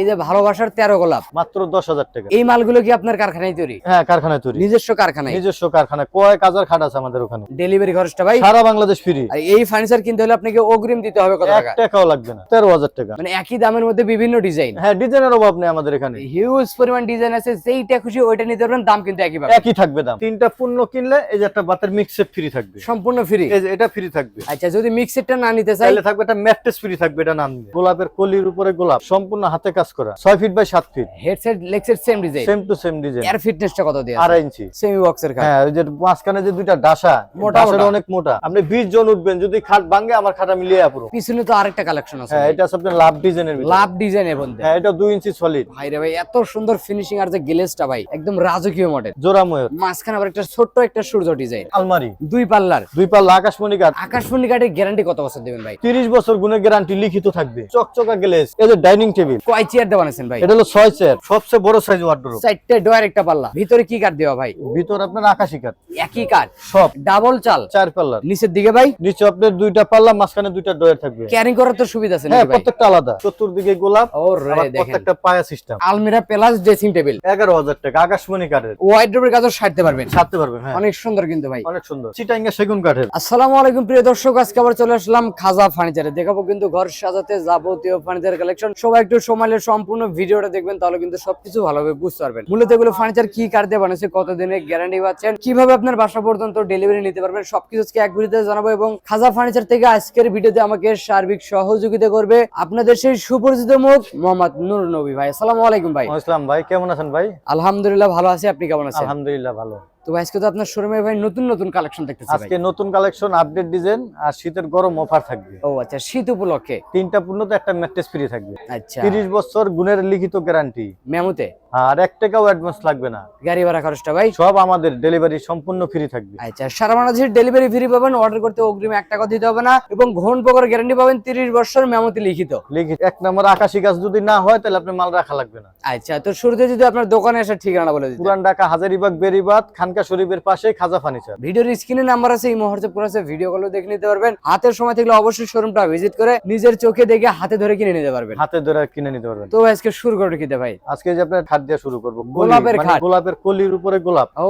এই যে ভালোবাসার তেরো গোলাপ মাত্র দশ হাজার টাকা। এই মালগুলো কি আপনার কারখানায় তৈরি? হ্যাঁ কারখানায় তৈরি। নিজস্ব কারখানায়? নিজস্ব কারখানা কয়েক হাজার খাট আছে আমাদের ওখানে? ডেলিভারি খরচটা ভাই? সারা বাংলাদেশ ফ্রি আর এই ফার্নিচার কিনতে হলে আপনাকে অগ্রিম দিতে হবে কত টাকা? টাকাও লাগবে না তেরো হাজার টাকা। মানে একই দামের মধ্যে বিভিন্ন ডিজাইন হ্যাঁ ডিজাইনের অভাব নেই আমাদের এখানে। হিউজ পরিমাণ ডিজাইন আছে যেইটা খুশি ওইটা নিতে পারবেন দাম কিন্তু একই একই থাকবে দাম। তিনটা পণ্য কিনলে এই যে একটা বাতের মিক্স সেট ফ্রি থাকবে। সম্পূর্ণ ফ্রি এই যে এটা ফ্রি থাকবে। আচ্ছা যদি মিক্সেরটা না নিতে চাই তাহলে থাকবে একটা ম্যাট্রেস ফ্রি থাকবে এটা নাম গোলাপের কলির উপরে গোলাপ সম্পূর্ণ হাতে কাজ করা। ছয় ফিট বাই সাত feet headset legset same design same to same design এর ফিটনেসটা কত দিয়ে আড়াই ইঞ্চি সেমি বক্সের খাট। হ্যাঁ ওই যে মাঝখানে যে দুইটা ডাসা মোটা ডাসাটা। অনেক মোটা। আপনি বিশ জন উঠবেন যদি খাট ভাঙে আমার খাটা মিলিয়ে পুরো পিছনে তো আরেকটা কালেকশন আছে। হ্যাঁ এটা আপনার লাভ ডিজাইনের। লাভ ডিজাইনের মধ্যে। হ্যাঁ এটা দুই ইঞ্চি সলিড ভাই রে ভাই এত সুন্দর ফিনিশিং আর যে গ্লেজটা ভাই একদম রাজকীয় মডেল জোড়া ময়ূর মাঝখানে আবার একটা ছোট্ট একটা সূর্য ডিজাইন আলমারি। দুই পাল্লার। দুই পাল্লা আকাশমণি কাঠ। আকাশমণি কাঠের গ্যারান্টি কত বছর দেবেন ভাই? তিরিশ বছর গুণের গ্যারান্টি লিখিত থাকবে। চকচকা গ্লেস এই যে ডাইনিং টেবিল কয় চেয়ার দেওয়া আছেন ভাই? এটা হলো চেয়ার সবচেয়ে বড় সাইজ ওয়ার্ডরোব চারটে ডয়ার একটা পাল্লা। ভিতরে কি কাঠ দেওয়া ভাই? ভিতর আপনার আকাশি কাঠ। একই কাঠ। সব। ডাবল চাল। চার পাল্লার নিচের দিকে ভাই? নিচে আপনার দুইটা পাল্লা মাঝখানে দুইটা ডয়ার থাকবে। ক্যারিং করার তো সুবিধা আছে হ্যাঁ প্রত্যেকটা আলাদা। চতুর্দিকে গোলাপ দেখেন। প্রত্যেকটা পায়া সিস্টেম আলমিরা প্লাস ড্রেসিং টেবিল এগারো হাজার টাকা আকাশমণি কাঠের। ওয়াইড্রোবের কাজও সারতে পারবেন। ছাড়তে পারবেন হ্যাঁ। অনেক সুন্দর কিন্তু ভাই। অনেক সুন্দর। চিটাঙ্গা সেগুন কাঠের। আসসালামু আলাইকুম প্রিয় দর্শক। আজকে আবার চলে আসলাম খাজা ফার্নিচারে। দেখাবো কিন্তু ঘর সাজাতে যাবতীয় ফার্নিচার কালেকশন সবাই একটু সময়ের সম্পূর্ণ ভিডিওটা দেখবেন তাহলে কিন্তু সবকিছু ভালোভাবে বুঝতে পারবেন। মূলত এগুলো ফার্নিচার কি কার দিয়ে বানাচ্ছে কতদিনের গ্যারান্টি পাচ্ছেন কীভাবে আপনার বাসা পর্যন্ত ডেলিভারি নিতে পারবেন সবকিছু আজকে এক ভিডিওতে জানাব এবং খাজা ফার্নিচার থেকে আজকের ভিডিওতে আমাকে সার্বিক সহযোগিতা করবে আপনাদের সেই সুপরিচিত মুখ মোহাম্মদ নুর নবী ভাই। আসসালামু আলাইকুম ভাই। আসসালাম ভাই কেমন আছেন ভাই? আলহামদুলিল্লাহ ভালো আছি আপনি কেমন আছেন? আলহামদুলিল্লাহ ভালো। তো আজকে তো আপনার শোরুমে ভাই নতুন নতুন কালেকশন দেখতেছি আজকে নতুন কালেকশন আপডেট ডিজাইন আর শীতের গরম অফার থাকবে। ও আচ্ছা শীত উপলক্ষে? তিনটা একটা ম্যাট্রেস ফ্রি থাকবে। আচ্ছা। তিরিশ বছর গুণের লিখিত গ্যারান্টি মেমোতে? আর এক টাকাও অ্যাডভান্স লাগবে না। গাড়ি ভাড়া খরচটা ভাই? সব আমাদের ডেলিভারি সম্পূর্ণ ফ্রি থাকবে। আচ্ছা সারা বাংলাদেশের ডেলিভারি ফ্রি পাবেন অর্ডার করতে অগ্রিম এক টাকা দিতে হবে না এবং ঘন প্রকার গ্যারান্টি পাবেন তিরিশ বছর মেমোতে লিখিত। লিখিত এক নম্বর আকাশি গাছ যদি না হয় তাহলে আপনি মাল রাখা লাগবে না। আচ্ছা তো শুরুতে যদি আপনার দোকানে এসে ঠিকানা বলে দিতে পুরান ঢাকা হাজারিবাগ বেরিবাদ খানকা শরীফের পাশে খাজা ফার্নিচার। ভিডিওর স্ক্রিনে নাম্বার আছে এই মুহূর্তে পুরো আছে ভিডিও কলে দেখে নিতে পারবেন। হাতের সময় থাকলে অবশ্যই শোরুমটা ভিজিট করে নিজের চোখে দেখে হাতে ধরে কিনে নিতে পারবেন। হাতে ধরে কিনে নিতে পারবেন। তো আজকে শুরু করে কিতে ভাই। আজকে যে আপনার খাট দিয়ে শুরু করব গোলাপের মানে খাট। গোলাপের কলির উপরে গোলাপ। ও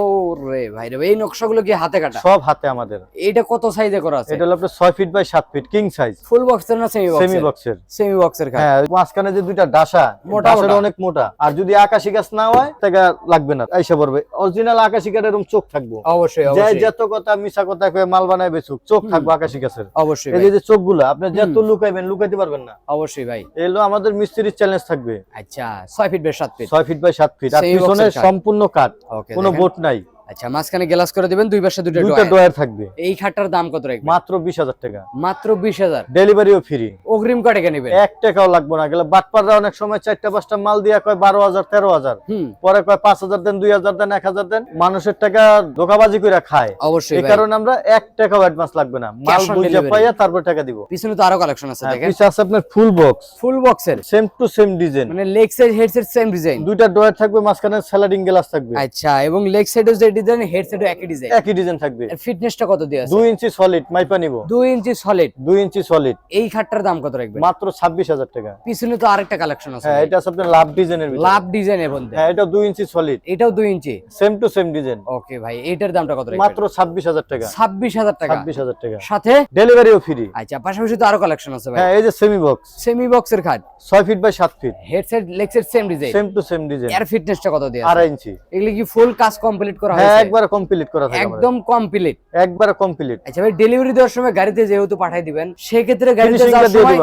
রে ভাই রে এই নকশাগুলো কি হাতে কাটা? সব হাতে আমাদের। এটা কত সাইজে করা আছে? এটা হলো আপনার ছয় ফিট বাই সাত ফিট কিং সাইজ ফুল বক্সের না সেমি সেমি বক্সের বক্সের সেমি বক্সের খাট। হ্যাঁ মাঝখানে যে দুইটা ডাসা মোটা ডাসাটা অনেক মোটা। আর যদি আকাশি গাছ না হয় টাকা লাগবে না এসে পড়বে। অরিজিনাল আকাশি গাছের এরকম চোখ থাকব। অবশ্যই যত কথা মিশা কথা কয়ে মাল বানায় বেচুক চোখ থাকব আকাশি গাছের। অবশ্যই এই যে চোখগুলো আপনি যত লুকাইবেন লুকাইতে পারবেন না। অবশ্যই ভাই। এলো আমাদের মিস্ত্রির চ্যালেঞ্জ থাকবে। আচ্ছা ছয় ফিট বাই সাত ফিট ছয় ফিট বাই সাত ফিট আর পিছনে সম্পূর্ণ কাঠ কোনো। বোট নাই। আচ্ছা মাঝখানে গ্লাস করে দিবেন দুই পাশে দুটো দুইটা ডয়ার থাকবে। এই খাটটার দাম কত রাখবেন? মাত্র বিশ হাজার টাকা। মাত্র বিশ হাজার। ডেলিভারিও ফ্রি। অগ্রিম কাটে কে নেবেন? এক টাকাও লাগবে না। গেলে বাটপাররা অনেক সময় চারটা পাঁচটা মাল দিয়া কয় বারো হাজার তেরো হাজার। হুম। পরে কয় পাঁচ হাজার দেন দুই হাজার দেন এক হাজার দেন। মানুষের টাকা ধোকাবাজি করে খায়। অবশ্যই এই কারণে আমরা এক টাকাও অ্যাডভান্স লাগবে না। মাল বুঝে পাইয়া তারপর টাকা দিব। পিছনে তো আরও কালেকশন আছে দেখেন। পিছে আছে আপনার ফুল বক্স ফুল বক্সের সেম টু সেম ডিজাইন মানে leg side head side same design দুইটা ডয়ার থাকবে মাঝখানে স্যালাডিং গ্লাস থাকবে। আচ্ছা এবং লেগ সাইডেও যে ডিজাইন হেড সাইডও একই ডিজাইন একই ডিজাইন থাকবে। ফিটনেসটা কত দিয়ে আছে? দুই ইঞ্চি সলিড মাইপা নিব। দুই ইঞ্চি সলিড দুই ইঞ্চি সলিড এই খাটটার দাম কত রাখবেন? মাত্র ছাব্বিশ হাজার টাকা। পিছনে তো আরেকটা কালেকশন আছে হ্যাঁ এটা আপনার লাভ ডিজাইনের ভিতরে। লাভ ডিজাইনের মধ্যে। হ্যাঁ এটা দুই ইঞ্চি সলিড এটাও দুই ইঞ্চি? Same to same design okay ভাই এইটার দামটা কত রাখবেন? মাত্র ছাব্বিশ হাজার টাকা। ছাব্বিশ হাজার টাকা। ছাব্বিশ হাজার টাকা। সাথে? ডেলিভারিও ফ্রি আচ্ছা পাশাপাশি তো আরও কালেকশন আছে ভাই। হ্যাঁ এই যে সেমি বক্স সেমি বক্সের খাট। ছয় ফিট বাই সাত feet head side leg same design same to same design এর ফিটনেসটা কত দিয়ে আছে? আড়াই ইঞ্চি। এগুলি কি ফুল কাজ কমপ্লিট করা হ্যাঁ একবার কমপ্লিট করা থাকে একদম কমপ্লিট একবার কমপ্লিট আচ্ছা ভাই ডেলিভারি দেওয়ার সময় গাড়িতে যেহেতু দিবেন সেক্ষেত্রে গাড়িতে যাওয়ার সময়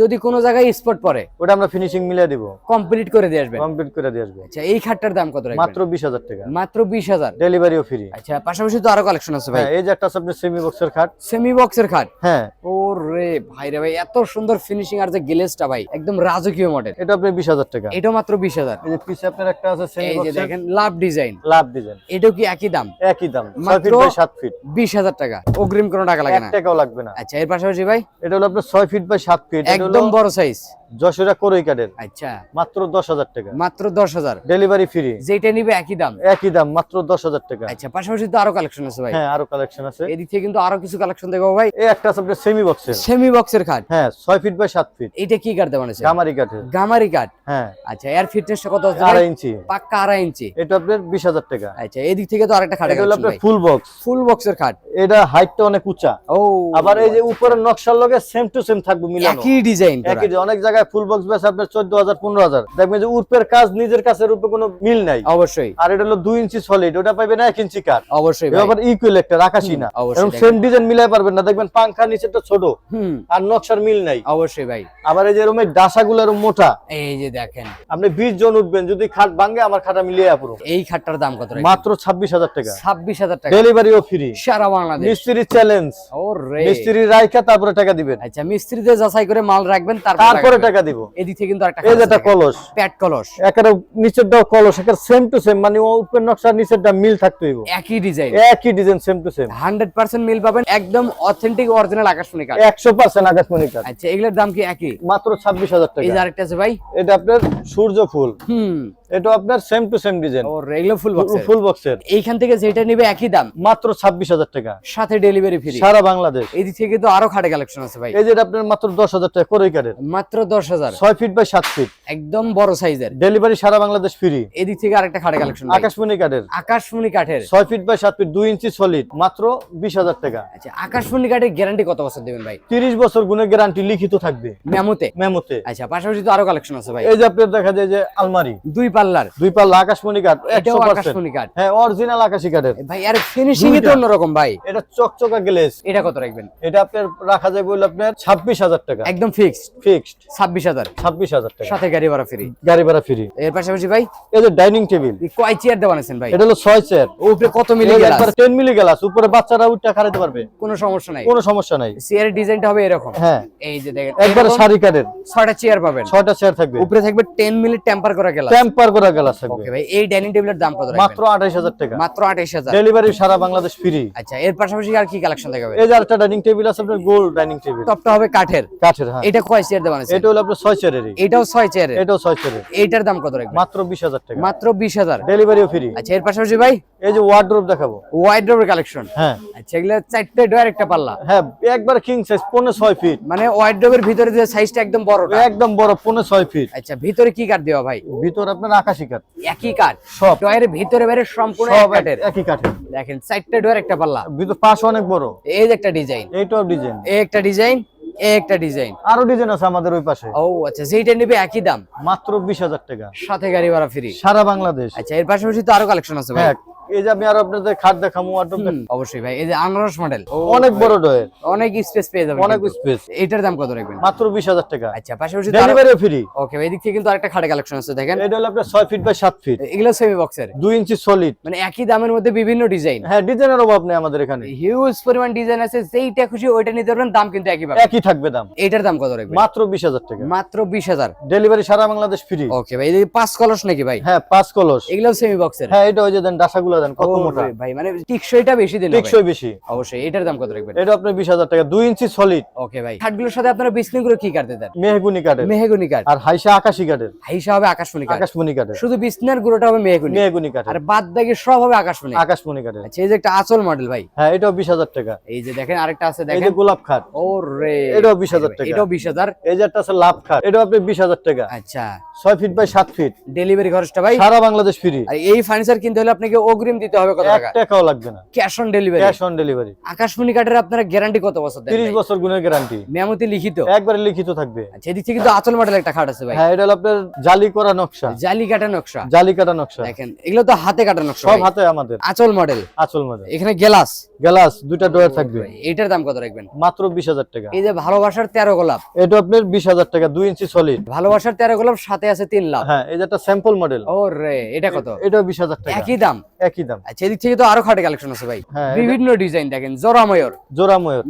যদি কোনো জায়গায় স্পট পড়ে ওটা আমরা ফিনিশিং মিলিয়ে দিব। কমপ্লিট করে দিয়ে আসবেন। কমপ্লিট করে দিয়ে আসব। আচ্ছা এই খাটটার দাম কত রাখবেন? মাত্র বিশ হাজার টাকা। মাত্র বিশ হাজার। ডেলিভারিও ফ্রি আচ্ছা পাশাপাশি তো আরও কালেকশন আছে ভাই। হ্যাঁ এই যে একটা সেমি বক্সের খাট। সেমি বক্সের খাট? হ্যাঁ। ও রে ভাই রে ভাই এত সুন্দর ফিনিশিং আর যে গ্লেজটা ভাই একদম রাজকীয় মডেল এটা আপনি বিশ হাজার টাকা। এটা মাত্র বিশ হাজার। এই যে পিছে আপনার একটা আছে সেমি এই যে বক্সের দেখেন লাভ ডিজাইন লাভ ডিজাইন এটাও কি একই দাম? একই দাম মাত্র ফিট সাত ফিট বিশ হাজার টাকা। অগ্রিম কোনো টাকা লাগে না। টাকাও লাগবে না। আচ্ছা এর পাশাপাশি ভাই? এটা হলো আপনার ছয় ফিট বাই সাত ফিট একদম বড় সাইজ যশোরা করই আচ্ছা। মাত্র দশ হাজার টাকা। মাত্র দশ হাজার। ডেলিভারি ফ্রি যেটা নিবে একই দাম? একই দাম মাত্র দশ হাজার টাকা। আচ্ছা পাশাপাশি তো আরও কালেকশন আছে ভাই। হ্যাঁ আরও কালেকশন আছে। এদিক থেকে কিন্তু আরও কিছু কালেকশন দেখব ভাই। এই একটা আছে আপনার সেমি বক্সের সেমি বক্সের খাট। হ্যাঁ ছয় ফিট বাই সাত ফিট এটা কি কাঠ গামারি গামারি কাঠ? হ্যাঁ। আচ্ছা এর ফিটনেসটা কত আছে? আড়াই ইঞ্চি। পাক্কা আড়াই ইঞ্চি। এটা আপনার বিশ হাজার টাকা। আচ্ছা এদিক থেকে তো আরেকটা খাট এটা হলো আপনার ফুল বক্স ফুল বক্সের খাট। এটা হাইটটা অনেক উঁচা। ও। আবার এই যে উপরের নকশার লগে সেম টু সেম থাকবে মিলানো। একই ডিজাইন একই অনেক জায়গায় ফুল বক্স বেশ আপনার চোদ্দ হাজার পনেরো হাজার। দেখবেন যে উর্পের কাজ নিজের কাছের উপরে কোনো মিল নাই। অবশ্যই। আর এটা হলো দুই ইঞ্চি সলিড ওটা পাবেন এক ইঞ্চি কাঠ। অবশ্যই ভাই। ইকুয়াল একটা আকাশি না। এবং সেম ডিজাইন মিলাই পারবেন না। দেখবেন পাংখা নিচেটা ছোট আর নকশার মিল নাই। অবশ্যই ভাই। আবার এই যে এরকম ডাসাগুলো এরকম মোটা। এই যে দেখেন। আপনি বিশ জন উঠবেন যদি খাট ভাঙে আমার খাটা মিলিয়ে আপুরো এই খাটটার দাম কত মাত্র ছাব্বিশ হাজার টাকা। ছাব্বিশ হাজার টাকা। ডেলিভারিও ফ্রি সারা বাংলাদেশ। মিস্ত্রি চ্যালেঞ্জ ও রে মিস্ত্রি রাইখা তারপরে টাকা দিবেন। আচ্ছা মিস্ত্রিদের যাচাই করে মাল রাখবেন তারপরে টাকা টাকা দিব। এদিক কিন্তু আরেকটা এই যেটা কলস। প্যাট কলস। একেবারে নিচের দাও কলস একেবারে সেম টু সেম মানে উপরের নকশার নিচের দাম মিল থাকতে হইব। একই ডিজাইন একই design same to same hundred percent মিল পাবেন একদম অথেন্টিক অরিজিনাল আকাশমণি কাঠ। একশো পার্সেন্ট আকাশমণি কাঠ। আচ্ছা এগুলোর দাম কি একই? মাত্র ছাব্বিশ হাজার এই টাকা আরেকটা আছে ভাই। এটা আপনার সূর্য ফুল। হুম। এটা আপনার সেম টু সেম ডিজাইন ও এগুলো ফুল বক্স ফুল বক্সের এইখান থেকে যেটা নিবে একই দাম? মাত্র ছাব্বিশ হাজার টাকা। সাথে ডেলিভারি ফ্রি সারা বাংলাদেশ। এদিক থেকে তো আরও খাটে কালেকশন আছে ভাই। এই যে আপনার মাত্র দশ হাজার টাকা করে কাঠের মাত্র দশ হাজার। ছয় ফিট বাই সাত ফিট একদম বড় সাইজের ডেলিভারি সারা বাংলাদেশ ফ্রি এদিক থেকে আরেকটা খাটে কালেকশন আকাশমণি কাঠের। আকাশমণি কাঠের। ছয় ফিট বাই সাত ফিট দুই ইঞ্চি সলিড মাত্র বিশ হাজার টাকা। আচ্ছা আকাশমণি কাঠের গ্যারান্টি কত বছর দেবেন ভাই? তিরিশ বছর গুণের গ্যারান্টি লিখিত থাকবে। মেমোতে? মেমোতে। আচ্ছা পাশাপাশি তো আরও কালেকশন আছে ভাই। এই যে আপনার দেখা যায় যে আলমারি। দুই পাল্লার দুই পাল্লা আকাশমণি কাঠ এটাও আকাশমণি কাঠ। হ্যাঁ অরিজিনাল আকাশি কাঠের। ভাই আর ফিনিশিং তো অন্যরকম ভাই। এটা চকচকা গ্লেস এটা কত রাখবেন? এটা আপনার রাখা যায় বললে আপনার ছাব্বিশ হাজার টাকা। একদম ফিক্সড ফিক্সড ছাব্বিশ হাজার। ছাব্বিশ হাজার টাকা। সাথে গাড়ি ভাড়া ফ্রি গাড়ি ভাড়া ফ্রি এর পাশাপাশি ভাই? এই যে ডাইনিং টেবিল কয় চেয়ার দেওয়া আছেন ভাই? এটা হলো ছয় চেয়ার উপরে কত মিলি একবার টেন মিলি গ্লাস উপরে বাচ্চারা উঠটা খাড়াতে পারবে। কোনো সমস্যা নাই। কোনো সমস্যা নাই। চেয়ারের ডিজাইনটা হবে এরকম। হ্যাঁ। এই যে দেখেন একবার শাড়ি কাঠের। ছয়টা চেয়ার পাবেন। ছয়টা চেয়ার থাকবে। উপরে থাকবে টেন মিনিট টেম্পার করা গেল টেম্পার করা গ্লাস থাকবে ওকে ভাই এই ডাইনিং টেবিলের দাম কত মাত্র রাখবেন আঠাইশ হাজার টাকা। মাত্র আঠাইশ হাজার। ডেলিভারি সারা বাংলাদেশ ফ্রি। আচ্ছা এর পাশাপাশি আর কি কালেকশন দেখাবে এই যে আরেকটা ডাইনিং টেবিল আছে আপনার গোল ডাইনিং টেবিল। টপটা হবে কাঠের। কাঠের হ্যাঁ। এটা কয় চেয়ার দেওয়া আছে? এটা হলো আপনার ছয় চেয়ারেরই এটাও ছয় চেয়ারের এটাও ছয় চেয়ারের এইটার দাম কত রাখবেন? মাত্র বিশ হাজার টাকা। মাত্র বিশ হাজার। ডেলিভারিও ফ্রি আচ্ছা এর পাশাপাশি ভাই? এই যে ওয়ার্ড্রোব দেখাবো। কালেকশন হ্যাঁ। আচ্ছা এগুলো চারটে ডয়ার একটা পাল্লা। হ্যাঁ একবার কিং সাইজ পনেরো ছয় ফিট মানে ওয়াইড্রোবের ভিতরে যে সাইজটা একদম বড়টা। একদম বড় পনেরো ছয় ফিট আচ্ছা ভিতরে কি কাঠ দেওয়া ভাই? ভিতর আপনার আকাশি কাঠ একই কাঠ। সব। ভিতরে বাইরে সম্পূর্ণ সব কাঠের। একই কাঠের। দেখেন চারটে ডয়ার একটা পাল্লা। ভিতর পাশ অনেক বড়। এই যে একটা ডিজাইন এইটাও ডিজাইন এই একটা ডিজাইন একটা ডিজাইন আরও ডিজাইন আছে আমাদের ওই পাশে। ও আচ্ছা যেটা নেবে একই দাম? মাত্র বিশ হাজার টাকা। সাথে গাড়ি ভাড়া ফ্রি সারা বাংলাদেশ। আচ্ছা এর পাশাপাশি তো আরও কালেকশন আছে ভাই। এই যে আমি আর আপনাদের খাট ওয়ার্ড্রোব অবশ্যই ভাই এই যে আনারস মডেল অনেক বড় ডয়ের। অনেক স্পেস পেয়ে যাবেন অনেক স্পেস এটার দাম কত রাখবেন? মাত্র বিশ হাজার টাকা। আচ্ছা পাশাপাশি ফ্রি ওকে ভাই এদিক থেকে কিন্তু আরেকটা খাটে কালেকশন আছে দেখেন। এটা হলো আপনার ছয় ফিট বাই সাত ফিট এগুলো সেমি বক্সের দুই ইঞ্চি সলিড মানে একই দামের মধ্যে বিভিন্ন ডিজাইন হ্যাঁ ডিজাইনের অভাব নেই আমাদের এখানে। হিউজ পরিমাণ ডিজাইন আছে যেইটা খুশি ওইটা নিতে পারবেন দাম কিন্তু একই পাবেন। একই থাকবে দাম। এটার দাম কত রাখবেন? মাত্র বিশ হাজার টাকা। মাত্র বিশ হাজার। ডেলিভারি সারা বাংলাদেশ ফ্রি ওকে ভাই এই পাঁচ কলস নাকি ভাই? হ্যাঁ পাঁচ কলস। এগুলো সেমি বক্সের হ্যাঁ এটা ওই যে দেন ডাসাগুলো দেন কত মোটা? ভাই মানে টিকসইটা বেশি দিন টেকসই বেশি। অবশ্যই এটার দাম কত রাখবেন? এটা বিশ হাজার টাকা দুই ইঞ্চি সলিড ওকে ভাই সাথে আপনারা বিসলিং করে কি কাটতে দেন? মেহগুনি কাঠের। মেহেগুনি কাঠ। আর হাইসা আকাশি হাইসা হবে আকাশমণি কাঠ। আকাশমণি কাঠের। শুধু বিসনার গুঁড়োটা হবে মেহেগুনি। মেহগুনি আর বাদ বাকি সব হবে আকাশমণি। আকাশমণি কাঠের। আচ্ছা এই যে একটা আচল মডেল ভাই। হ্যাঁ এটাও বিশ হাজার টাকা। এই যে দেখেন আরেকটা আছে এই যে গোলাপ খাট। ও রে। এটাও 20,000 টাকা। এটাও বিশ হাজার। এই যে একটা আছে লাভ খাট। এটাও আপনি বিশ হাজার টাকা। আচ্ছা। ছয় ফিট বাই সাত ফিট ডেলিভারি খরচটা ভাই। সারা বাংলাদেশ ফ্রি আর এই ফার্নিচার কিনতে হলে আপনাকে অগ্রিম দিতে হবে কত টাকা? টাকাও লাগবে না। Cash on delivery cash on delivery আকাশমণি কাঠের আপনারা গ্যারান্টি কত বছর দেন তিরিশ ভাই? বছর গুণের গ্যারান্টি মেমতি লিখিত? একবারে লিখিত থাকবে। আচ্ছা এদিক থেকে কিন্তু আচল মডেল একটা খাট আছে ভাই। হ্যাঁ এটা হলো আপনার জালি করা নকশা। জালি কাটা নকশা। জালি কাটা নকশা। দেখেন এগুলো তো হাতে কাটা নকশা সব। হাতে আমাদের। আচল মডেল আচল মডেল এখানে গ্লাস গ্লাস দুইটা ডয়ার থাকবে। এটার দাম কত রাখবেন? মাত্র বিশ হাজার টাকা। এই যে ভালোবাসার তেরো গোলাপ। এটা আপনার বিশ হাজার টাকা দুই ইঞ্চি সলিড ভালোবাসার তেরো গোলাপ সাথে আছে তিন লাভ। হ্যাঁ যে একটা স্যাম্পল মডেল ও রে এটা কত? এটাও বিশ হাজার টাকা। একই দাম? একই দাম। আচ্ছা এদিক থেকে তো আরও খাটে কালেকশন আছে ভাই। হ্যাঁ, বিভিন্ন ডিজাইন দেখেন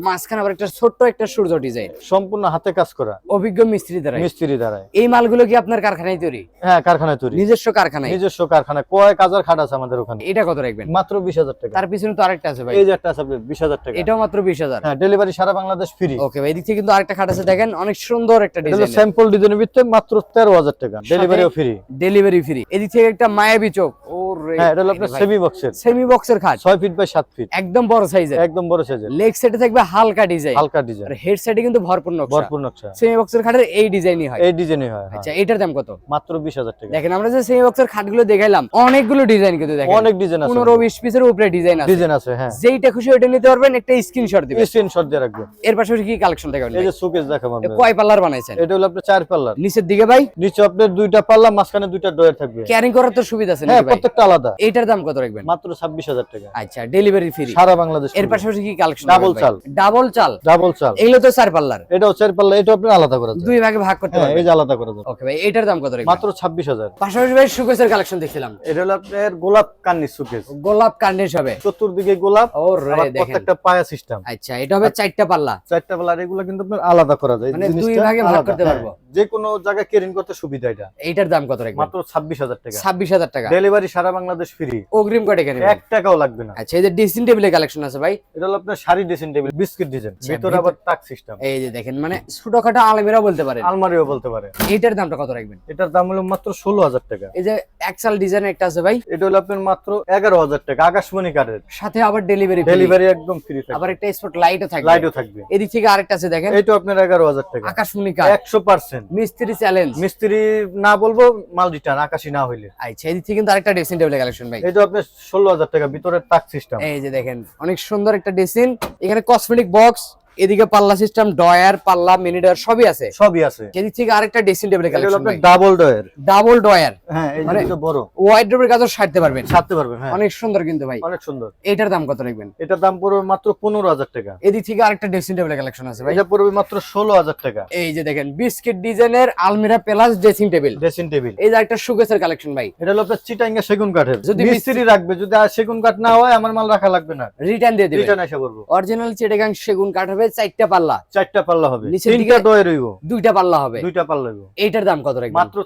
মাঝখানে আবার একটা ছোট্ট একটা সূর্য ডিজাইন সম্পূর্ণ হাতে কাজ করা। অভিজ্ঞ মিস্ত্রি দ্বারা মিস্ত্রি দ্বারায় এই মালগুলো কি আপনার কারখানায় তৈরি? হ্যাঁ কারখানায় তৈরি। নিজস্ব কারখানায়? নিজস্ব কারখানা। কয় কাজার খাট আছে আমাদের ওখানে? এটা কত রাখবেন? মাত্র বিশ হাজার টাকা। তার পিছনে তো আরেকটা আছে ভাই। এই যে একটা আছে আপনার বিশ হাজার টাকা। এটাও মাত্র বিশ হাজার। হ্যাঁ ডেলিভারি সারা বাংলাদেশ ফ্রি ওকে ভাই এদিক থেকে কিন্তু আরেকটা খাট আছে দেখেন অনেক সুন্দর একটা এটা স্যাম্পল ডিজাইনের ভিতরে মাত্র তেরো হাজার টাকা। ডেলিভারিও ফ্রি ডেলিভারি ফ্রি এদিক থেকে একটা মায়াবী চোখ। ও হ্যাঁ এটা হলো আপনার সেমি বক্সের সেমি বক্সের খাট। ছয় ফিট বাই সাত ফিট একদম বড় সাইজের একদম বড় সাইজের লেগ সেটে থাকবে হালকা ডিজাইন হালকা ডিজাইন আর হেড সেটে কিন্তু ভরপুর নকশা। ভরপুর নকশা। সেমি বক্সের খাটের এই ডিজাইনই হয়। এই ডিজাইনই হয় হ্যাঁ। আচ্ছা এটার দাম কত? মাত্র বিশ হাজার টাকা। দেখেন আমরা যে সেমি বক্সের খাটগুলো দেখাইলাম অনেকগুলো ডিজাইন কিন্তু দেখেন। অনেক ডিজাইন আছে। পনেরো বিশ পিসের উপরে ডিজাইন আছে। ডিজাইন আছে হ্যাঁ। যেইটা খুশি ওইটা নিতে পারবেন একটা স্ক্রিনশট দিবেন। স্ক্রিনশট দিয়ে রাখবেন। এর পাশাপাশি কি কালেকশন দেখাবেন এই যে শোকেস দেখাবো আমরা কয় পাল্লার বানাইছেন? এটা হলো আপনার চার পাল্লার। নিচের দিকে ভাই? নিচে আপনার দুইটা পাল্লা মাঝখানে দুইটা ডয়ার থাকবে। ক্যারিং করার তো সুবিধা আছে হ্যাঁ নাকি ভাই? প্রত্যেকটা আলাদা। এইটার দাম কত রাখবেন? মাত্র ছাব্বিশ হাজার টাকা। আচ্ছা ডেলিভারি ফ্রি সারা বাংলাদেশ এর পাশাপাশি কি কালেকশন Double চাল। ডাবল চাল? ডাবল চাল। এগুলো তো চার পাল্লার। এটাও চার পাল্লা এটা আপনি আলাদা করা যায়। দুই ভাগে ভাগ করতে হ্যাঁ এই যে আলাদা করা যায়। ওকে ভাই এটার দাম কত রাখবেন? মাত্র ছাব্বিশ হাজার। পাশাপাশি ভাই সুকেসের কালেকশন দেখছিলাম এটা হলো আপনার গোলাপ কান্নি সুকেস গোলাপ কান্ডেশ হবে চতুর্দিকে গোলাপ। ও রে দেখেন। প্রত্যেকটা পায়া সিস্টেম আচ্ছা এটা হবে চারটা পাল্লা। চারটা পাল্লার এগুলো কিন্তু আপনার আলাদা করা যায়। মানে দুই ভাগে ভাগ করতে হ্যাঁ। পারব। যে কোনো জায়গায় কেরিং করতে সুবিধা এটা। এইটার দাম কত রাখবেন? মাত্র ছাব্বিশ হাজার টাকা। ছাব্বিশ হাজার টাকা। ডেলিভারি সারা বাংলাদেশ ফ্রি অগ্রিম কয় টাকা নেবেন এক টাকাও লাগবে না। আচ্ছা এই যে ড্রেসিং টেবিলের কালেকশন আছে ভাই। এটা হলো আপনার sari dressing table biscuit design ভিতরে ভিতরে- আবার টাক সিস্টেম এই যে দেখেন মানে ছোটখাটো আলমিরা বলতে পারেন। আলমারিও বলতে পারে। দামটা কত রাখবেন? এটার দাম হলো মাত্র ষোলো হাজার টাকা। এই যে এক্সাল ডিজাইন একটা আছে ভাই। এটা হলো আপনার মাত্র এগারো হাজার টাকা আকাশমণি কার্ডের সাথে আবার ডেলিভারি ডেলিভারি একদম ফ্রি থাকবে। আবার একটা স্পট লাইটও থাকবে। লাইটও থাকবে। এদিক থেকে আরেকটা আছে দেখেন। এইটা আপনার এগারো হাজার টাকা। আকাশমণি কার একশো পার্সেন্ট মিস্ত্রি চ্যালেঞ্জ মিস্ত্রি না বলব মাল রিটার্ন আকাশি না হইলে। আচ্ছা এদিক থেকে কিন্তু আরেকটা ড্রেসিং টেবিলের কালেকশন ভাই। এটা আপনার ষোলো হাজার টাকা ভিতরে তাক সিস্টেম এই যে দেখেন অনেক সুন্দর একটা ড্রেসিং এখানে কসমেটিক বক্স এদিকে পাল্লা সিস্টেম ডয়ার পাল্লা মিনি ডয়ার সবই আছে। সবই আছে। এদিক থেকে আরেকটা ড্রেসিং টেবিলের collection double drawer double drawer হ্যাঁ এই মানে- যে বড়। ওয়াইড ড্রপের কাজও সারতে পারবেন। ছাড়তে পারবেন হ্যাঁ। অনেক সুন্দর কিন্তু ভাই। অনেক সুন্দর। এটার দাম কত রাখবেন? এটার দাম পড়বে মাত্র পনেরো হাজার টাকা। এদিক থেকে আরেকটা ড্রেসিং টেবিলের কালেকশন আছে ভাই। এটা পড়বে মাত্র ষোলো হাজার টাকা। এই যে দেখেন বিস্কিট ডিজাইনের আলমিরা plus dressing table dressing table এই যে একটা সুকেসের কালেকশন ভাই। এটা হলো আপনার চিটাঙ্গা সেগুন কাঠের। যদি যদি মিস্ত্রি রাখবে যদি আর সেগুন কাঠ না হয় আমার মাল রাখা লাগবে না। রিটার্ন দিয়ে দিবেন। রিটার্ন এসে করব অরিজিনাল চিটাগাং সেগুন কাঠ হবে চারটা পাল্লা। চারটা পাল্লা হবে। নিচের দিকে- দুইটা পাল্লা হবে। দুইটা পাল্লা এইটার দাম কত রাখবেন? মাত্র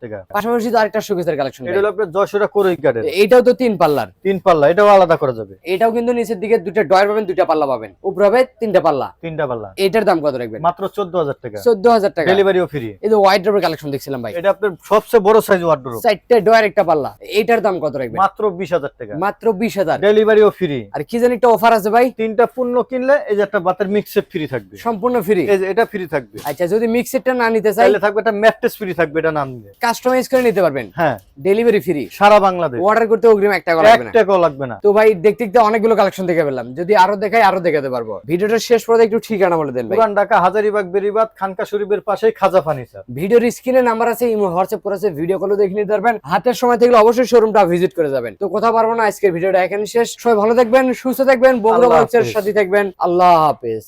টাকা। পাশাপাশি তো আরেকটা সুকেসের কালেকশন এটা হলো আপনার যশোরা করই কাঠের। এইটাও তো তিন পাল্লার। তিন পাল্লা এটাও আলাদা করা যাবে। এটাও কিন্তু নিচের দিকে দুইটা ডয়ার পাবেন দুইটা পাল্লা পাবেন। উপরে হবে তিনটা পাল্লা। তিনটা পাল্লা। এইটার দাম কত রাখবেন? মাত্র চোদ্দ হাজার টাকা। চোদ্দ হাজার টাকা। ডেলিভারিও ফ্রি। এই যে ড্রপের কালেকশন দেখছিলাম ভাই। এটা আপনার সবচেয়ে বড় সাইজ ওয়ার্ডরোব চারটে ডয়ার একটা পাল্লা। এইটার দাম কত রাখবেন? মাত্র বিশ হাজার টাকা। মাত্র বিশ হাজার। ডেলিভারিও ফ্রি আর কি জানি একটা অফার আছে ভাই? তিনটা পণ্য কিনলে এই যে একটা বাতের মিক্সেট ফ্রি থাকবে। সম্পূর্ণ ফ্রি এই যে এটা ফ্রি থাকবে। আচ্ছা যদি মিক্সেরটা না নিতে চাই তাহলে থাকবে একটা ম্যাট্রেস ফ্রি থাকবে এটা নাম দিয়ে কাস্টমাইজ করে নিতে পারবেন? হ্যাঁ। ডেলিভারি ফ্রি সারা বাংলাদেশ। অর্ডার করতে অগ্রিম একটা লাগবে না। টাকাও লাগবে না। তো ভাই দেখতে দেখতে অনেকগুলো কালেকশন দেখে ফেললাম। যদি আরও দেখাই আরও দেখাতে পারব। ভিডিওটা শেষ পর্যন্ত একটু ঠিকানা বলে দেন ভাই। পুরান ঢাকা হাজারিবাগ বেরিবাদ খানকা শরীফের পাশেই খাজা ফার্নিচার ভিডিওর স্ক্রিনে নাম্বার আছে ইমো হোয়াটসঅ্যাপ করে আছে ভিডিও কলে দেখে নিতে পারবেন। হাতের সময় থাকলে অবশ্যই শোরুমটা ভিজিট করে যাবেন। তো কথা পারব না আজকের ভিডিওটা এখানে শেষ। সবাই ভালো থাকবেন সুস্থ থাকবেন বগুড়া বাইকসের সাথে থাকবেন। আল্লাহ হাফেজ।